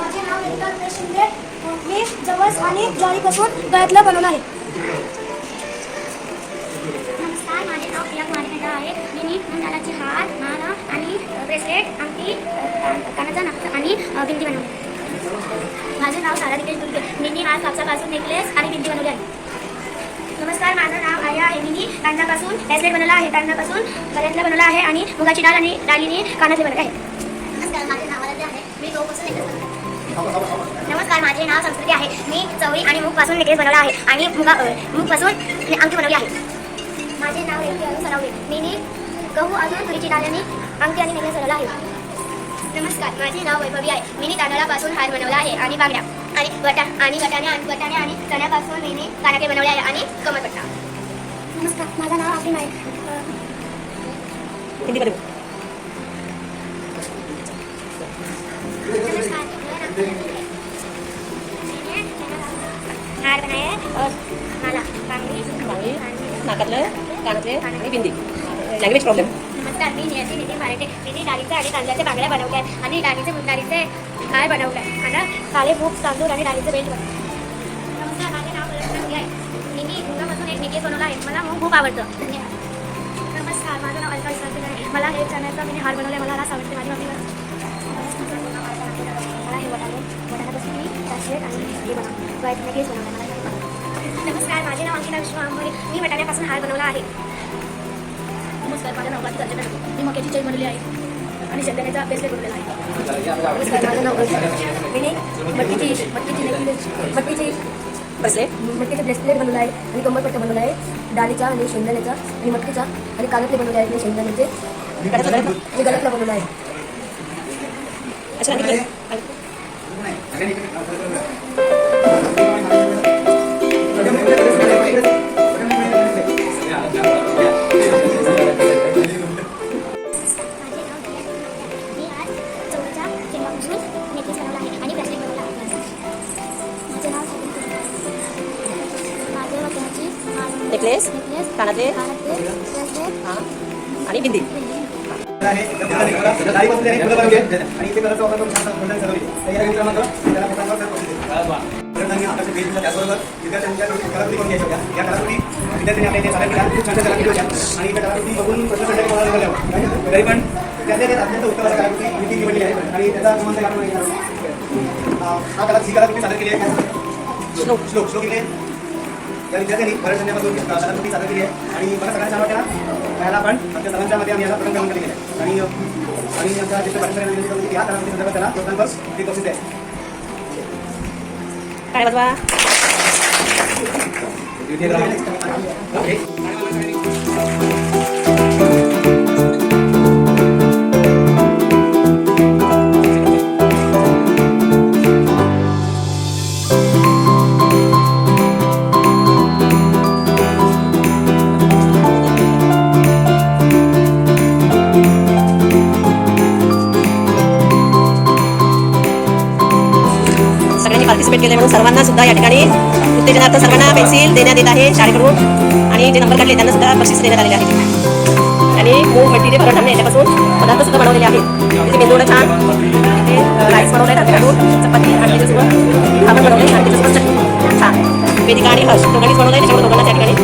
माझे नाव रुपेश शिंदे. मी जवस आणि ज्वारीपासून गळ्यातलं बनवलं आहे. नमस्कार माझे नाव प्रिया कुमारी आहे. मी मंदालाची हार माला आणि ब्रेसलेट अंगठी कानाचा नक्ष आणि बिंदी बनवली माझे नाव सारा दिपेश दुर्गे. मी आज कापसापासून नेकलेस आणि बिंदी बनवली आहे. नमस्कार माझं नाव आर्या आहे. मी तांदळापासून ब्रेसलेट बनवला आहे. तांदळापासून गळ्यातलं बनवलं आहे आणि मुगाची डाळ आणि डाळीने कानातले बनवले आहे. नमस्कार माझे नाव आहे. मी गहूपासून नेकलेस नमस्कार माझे नाव संस्कृती आहे. मी चवळी आणि मूगपासून नेकलेस बनवला आहे. आणि मुगा अ, मूगपासून अंगठी बनवली आहे. माझे नाव रेवती अरुण सरावले मी गहू अजून तुरीची डाळ आणि अंगठी आणि नेकलेस बनवला आहे. नमस्कार माझे नाव वैभवी आहे. मी तांदळापासून हार बनवला आहे. आणि बांगड्या आणि वटा आणि वटाणे आणि वटाणे आणि चण्यापासून मी कानाके बनवले आहे. आणि कमरपट्टा नमस्कार माझं नाव आफरीन आहे नाकातलं कानातले आणि बिंदी. लँग्वेज प्रॉब्लेम नमस्कार मी नियती निधी मराठे. मी डाळीचे आणि तांदळाच्या बांगड्या बनवल्या आहेत आणि डाळीचे डाळीचे काय बनवले आहे आणि काले भूक तांदूळ आणि डाळीचे बेल्ट बनवलं नमस्कार माझे नाव कल्पना आहे. मी मुगापासून एक नेकलेस बनवला आहे. मला मूग खूप आवडतं. धन्यवाद. नमस्कार माझं नाव अलका विश्वास आहे. मला हे चण्याचा मी हार बनवला मला रास आवडते माझी मम्मी मला हे वटाणे वटाण्यापासून मी ब्रेसलेट आणि हे बनवलं गळ्यात नेकलेस बनवलं मला नमस्कार माझे नाव अंकिता विश्व आंबोरे मी वटाण्यापासून हार बनवला आहे. नमस्कार माझं नाव अर्चना ठाकूर. मी मक्याची चई बनवली आहे आणि शेंगदाण्याचा ब्रेसलेट बनवलेला आहे. नमस्कार माझं नाव मी मटकीची मटकीची मटकीची ब्रेसलेट मटकीचं ब्रेसलेट बनवलं आहे आणि कमरपट्टा बनवला आहे. डाळीचा आणि शेंगदाण्याचा आणि मटकीचा आणि कानातले बनवले आहेत. मी शेंगदाण्याचे. आणि गळ्यातला बनवला आहे. अच्छा तरी पण त्यातल्या त्यात अत्यंत उत्तम कलाकृती निवडली आहे आणि त्याचा हा कला ही कलाकृती सादर केली आहे श्लोक श्लोक श्लोक इथे या विद्यार्थ्यांनी बऱ्याच कलाकृती सादर केली आहे. आणि मला सगळ्यांना छान वाटलं याला आपण आमच्या सर्वांच्या मध्ये आम्ही याला प्रथम क्रमांक दिलेला आहे. आणि आणि आमच्या ज्येष्ठ पाठिंबा विनंती करतो की या कलाकृती संदर्भात त्याला प्रोत्साहनपर ते बक्षीस द्या काय वाजवा पार्टिसिपेट केले म्हणून सर्वांना सुद्धा या ठिकाणी उत्तेजनार्थ सर्वांना पेन्सिल देण्यात येत आहे शाळेकडून. आणि जे नंबर काढले त्यांना सुद्धा बक्षीस देण्यात आलेले आहे. आणि मूळ मटेरियल परत आम्ही याच्यापासून पदार्थ सुद्धा बनवलेले आहेत. तिथे मेंदूला छान तिथे राईस बनवले तांदूळ चपाती आणि त्याच्यासोबत भाकर बनवले आणि त्याच्यासोबत छान. वेदिका आणि हर्ष दोघांनीच बनवलं आहे त्याच्यामुळे दोघांना त्या ठिकाणी